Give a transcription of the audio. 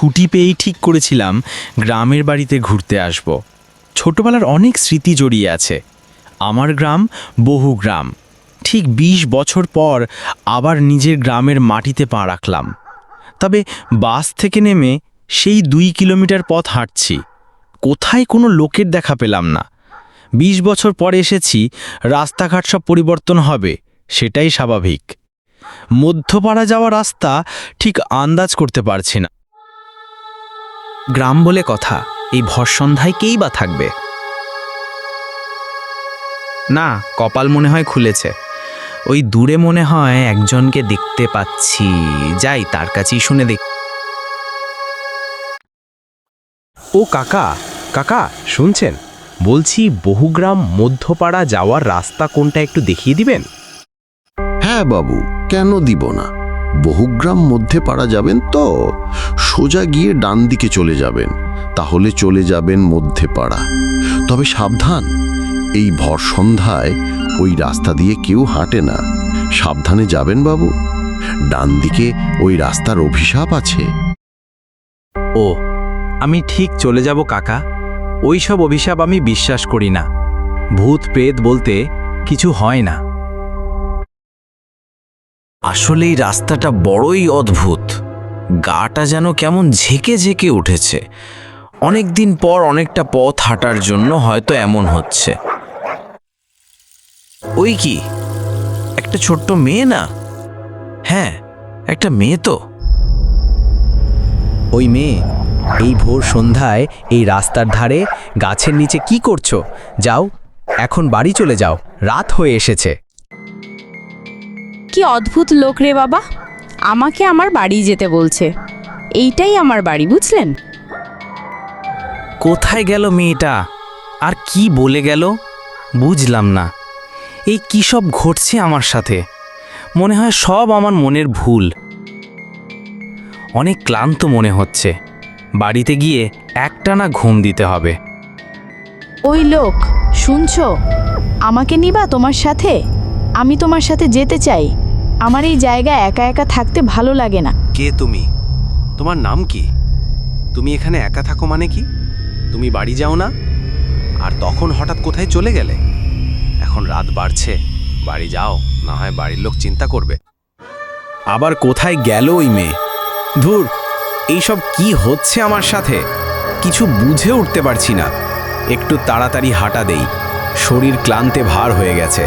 ছুটি পেয়েই ঠিক করেছিলাম গ্রামের বাড়িতে ঘুরতে আসব। ছোটবেলার অনেক স্মৃতি জড়িয়ে আছে। আমার গ্রাম বহু গ্রাম। ঠিক ২০ বছর পর আবার নিজের গ্রামের মাটিতে পা রাখলাম। তবে বাস থেকে নেমে সেই দুই কিলোমিটার পথ হাঁটছি। কোথায় কোনো লোকের দেখা পেলাম না। ২০ বছর পরে এসেছি, রাস্তাঘাট সব পরিবর্তন হবে, সেটাই স্বাভাবিক। মধ্যপাড়া যাওয়া রাস্তা ঠিক আন্দাজ করতে পারছি না। গ্রাম বলে কথা, এই ভর সন্ধ্যায় কেই বা থাকবে? না, কপাল মনে হয় খুলেছে। ওই দূরে মনে হয় একজনকে দেখতে পাচ্ছি। যাই, তার কাছেই শুনে দেখ ও কাকা কাকা, শুনছেন? বলছি, বহুগ্রাম মধ্যপাড়া যাওয়ার রাস্তা কোনটা একটু দেখিয়ে দিবেন? হ্যাঁ বাবু, কেন দিব না? বহুগ্রাম মধ্যে পাড়া যাবেন তো? সোজা গিয়ে ডান দিকে চলে যাবেন, তাহলে চলে যাবেন মধ্যে পাড়া। তবে সাবধান, এই ভর সন্ধ্যায় ওই রাস্তা দিয়ে কেউ হাঁটে না। সাবধানে যাবেন বাবু। ডান দিকে ওই রাস্তার অভিশাপ আছে। ও, আমি ঠিক চলে যাব কাকা। ওই সব অভিশাপ আমি বিশ্বাস করি না। ভূত প্রেত বলতে কিছু হয় না। আসলে এই রাস্তাটা বড়ই অদ্ভুত। গাটা যেন কেমন ঝেঁকে ঝেঁকে উঠেছে। অনেক দিন পর অনেকটা পথ হাঁটার জন্য হয়তো এমন হচ্ছে। ওই কি? একটা ছোট্ট মেয়ে না? হ্যাঁ একটা মেয়ে তো। ওই মেয়ে, এই ভোর সন্ধ্যায় এই রাস্তার ধারে গাছের নিচে কি করছ? যাও, এখন বাড়ি চলে যাও, রাত হয়ে এসেছে। কি অদ্ভুত লোক রে বাবা। আমাকে আমার বাড়ি যেতে বলছে। এইটাই আমার বাড়ি বুঝলেন? কোথায় গেল মেয়েটা? আর কি বলে গেল? বুঝলাম না। এই কী সব ঘটছে আমার সাথে? মনে হয় সব আমার মনের ভুল। অনেক ক্লান্ত মনে হচ্ছে। বাড়িতে গিয়ে একটানা ঘুম দিতে হবে। ওই লোক শুনছো? আমাকে নিবা তোমার সাথে? আমি তোমার সাথে যেতে চাই। আমার এই জায়গায় একা একা থাকতে ভালো লাগে না। কে তুমি? তোমার নাম কি? তুমি এখানে একা থাকো মানে কি? তুমি বাড়ি যাও না? আর তখন হঠাৎ কোথায় চলে গেলে? এখন রাত বাড়ছে, বাড়ি যাও, না হয় বাড়ির লোক চিন্তা করবে। আবার কোথায় গেল ওই মেয়ে? ধুর, এইসব কি হচ্ছে আমার সাথে? কিছু বুঝে উঠতে পারছি না। একটু তাড়াতাড়ি হাঁটা দেই, শরীর ক্লান্তে ভার হয়ে গেছে।